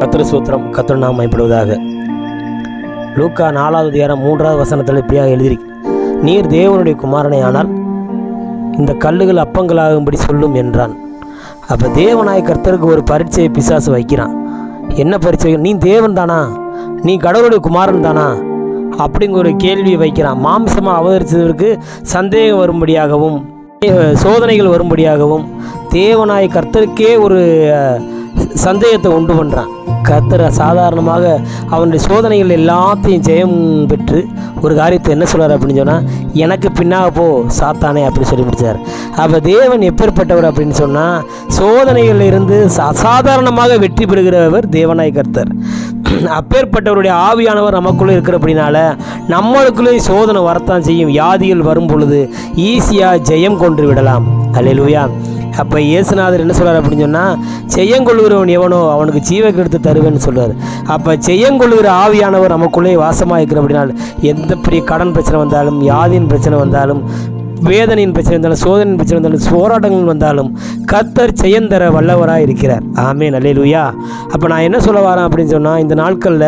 கத்திர சூத்திரம் கத்திரநாம் நாம் லூக்கா நாலாவது அதிகாரம் மூன்றாவது வசனத்தில் இப்படியாக எழுதியிருக்கு நீர் தேவனுடைய குமாரனை ஆனால் இந்த கல்லுகள் அப்பங்களாகும்படி சொல்லும் என்றான். அப்போ தேவநாய கர்த்தருக்கு ஒரு பரீட்சையை பிசாசு வைக்கிறான். என்ன பரீட்சை நீ தேவன் தானா? நீ கடவுளுடைய குமாரன் தானா? அப்படிங்கிற ஒரு கேள்வியை வைக்கிறான். மாம்சமாக அவதரித்ததற்கு சந்தேகம் வரும்படியாகவும் சோதனைகள் வரும்படியாகவும் தேவநாய கர்த்தருக்கே ஒரு சந்தேகத்தை உண்டு பண்ணுறான் கர்த்தர் சாதாரணமாக அவனுடைய சோதனைகள் எல்லாத்தையும் ஜெயம் பெற்று ஒரு காரியத்தை என்ன சொல்கிறார் அப்படின்னு சொன்னால் எனக்கு பின்னாக போ சாத்தானே அப்படின்னு சொல்லி முடித்தார் அப்போ தேவன் எப்பேற்பட்டவர் அப்படின்னு சொன்னால் சோதனைகளில் இருந்து அசாதாரணமாக வெற்றி பெறுகிறவர் தேவனாய் கர்த்தர். அப்பேற்பட்டவருடைய ஆவியானவர் நமக்குள்ளே இருக்கிறபடினால நம்மளுக்குள்ளே சோதனை வரத்தான் செய்யும். வியாதிகள் வரும் பொழுது ஈஸியாக ஜெயம் கொண்டு விடலாம். அல்லேலூயா அப்போ இயேசுநாதர் என்ன சொல்கிறார் அப்படின்னு சொன்னால் செய்யங்கொள்கிறவன் எவனோ அவனுக்கு ஜீவ கெடுத்து தருவேன்னு சொல்கிறார் அப்போ செய்யங்கொள்கிற ஆவியானவர் நமக்குள்ளே வாசமாக இருக்கிறபடினால் எந்த பெரிய கடன் பிரச்சனை வந்தாலும் யாதியின் பிரச்சனை வந்தாலும் வேதனையின் பிரச்சனை இருந்தாலும் சோதனையின் பிரச்சனை இருந்தாலும் போராட்டங்கள் வந்தாலும் கத்தர் செயந்தர வல்லவராக இருக்கிறார். ஆமே நல்லேலூயா அப்போ நான் என்ன சொல்ல வரேன் அப்படின்னு சொன்னால் இந்த நாட்களில்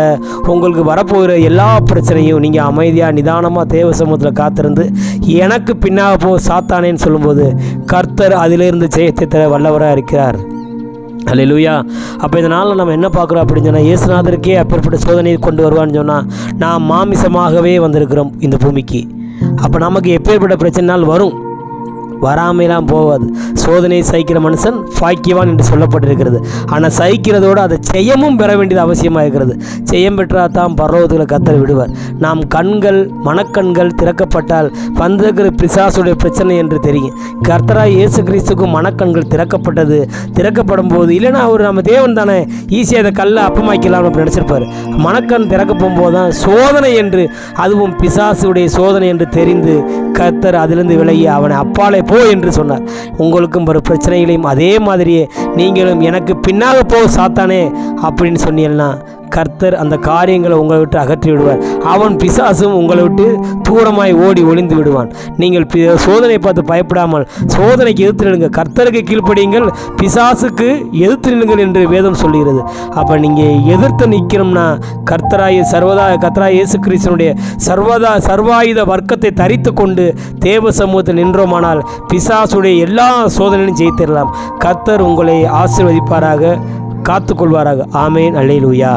உங்களுக்கு வரப்போகிற எல்லா பிரச்சனையும் நீங்கள் அமைதியாக நிதானமாக தேவ சமூகத்தில் காத்திருந்து எனக்கு பின்னாக போ சாத்தானேன்னு சொல்லும்போது கர்த்தர் அதிலிருந்து ஜெயத்தை தர வல்லவராக இருக்கிறார். அல்லேலூயா. அப்போ இதனால் நம்ம என்ன பார்க்குறோம் அப்படின்னு சொன்னால் இயேசுநாதருக்கே அப்பேற்பட்ட சோதனையை கொண்டு வருவான்னு சொன்னால் நாம் மாமிசமாகவே வந்திருக்கிறோம் இந்த பூமிக்கு. அப்போ நமக்கு எப்பேற்பட்ட பிரச்சனைனால் வரும். வராமைலாம் போகாது. சோதனையை சகிக்கிற மனுஷன் பாக்கியவான் என்று சொல்லப்பட்டிருக்கிறது. ஆனால் சகிக்கிறதோடு அதை செய்யமும் பெற வேண்டியது அவசியமாக இருக்கிறது. செய்யம் பெற்றால் தான் பர்வத்தில் கத்தர் விடுவார். நாம் கண்கள் மனக்கண்கள் திறக்கப்பட்டால் வந்திருக்கிற பிசாசுடைய பிரச்சனை என்று தெரியும். கர்த்தரா இயேசு கிறிஸ்துக்கும் மனக்கண்கள் திறக்கப்பட்டது. திறக்கப்படும் போது இல்லைன்னா அவர் நம்ம தேவன் தானே. ஈஸியாக அதை கல்லை அப்பமாக்கலாம் அப்படின்னு நினச்சிருப்பார். மனக்கண் திறக்க போகும்போது தான் சோதனை என்று அதுவும் பிசாசுடைய சோதனை என்று தெரிந்து கர்த்தர் அதிலிருந்து விலகி அவனை அப்பாலே போ என்று சொன்னார். உங்களுக்கும் வரும் பிரச்சனைகளையும் அதே மாதிரியே நீங்களும் எனக்கு பின்னாக போ சாத்தானே அப்படின்னு சொன்னீங்கன்னா கர்த்தர் அந்த காரியங்களை உங்களை விட்டு அகற்றி விடுவார். அவன் பிசாசும் உங்களை விட்டு தூரமாய் ஓடி ஒளிந்து விடுவான். நீங்கள் சோதனை பார்த்து பயப்படாமல் சோதனைக்கு எதிர்த்து நிலுங்க கர்த்தருக்கு கீழ்ப்படியுங்கள் பிசாசுக்கு எதிர்த்து நிலுங்கள் என்று வேதம் சொல்லுகிறது. அப்போ நீங்கள் எதிர்த்து நிற்கணும்னா கர்த்தராய சர்வதா கர்த்தராய இயேசு கிறிஸ்தனுடைய சர்வதா சர்வாயுத வர்க்கத்தை தரித்து கொண்டு தேவ சமூகத்தில் நின்றோமானால் பிசாசுடைய எல்லா சோதனையும் ஜெயித்திடலாம் கர்த்தர் உங்களை ஆசீர்வதிப்பாராக காத்துக்கொள்வாராக. ஆமேன். அல்லேலூயா.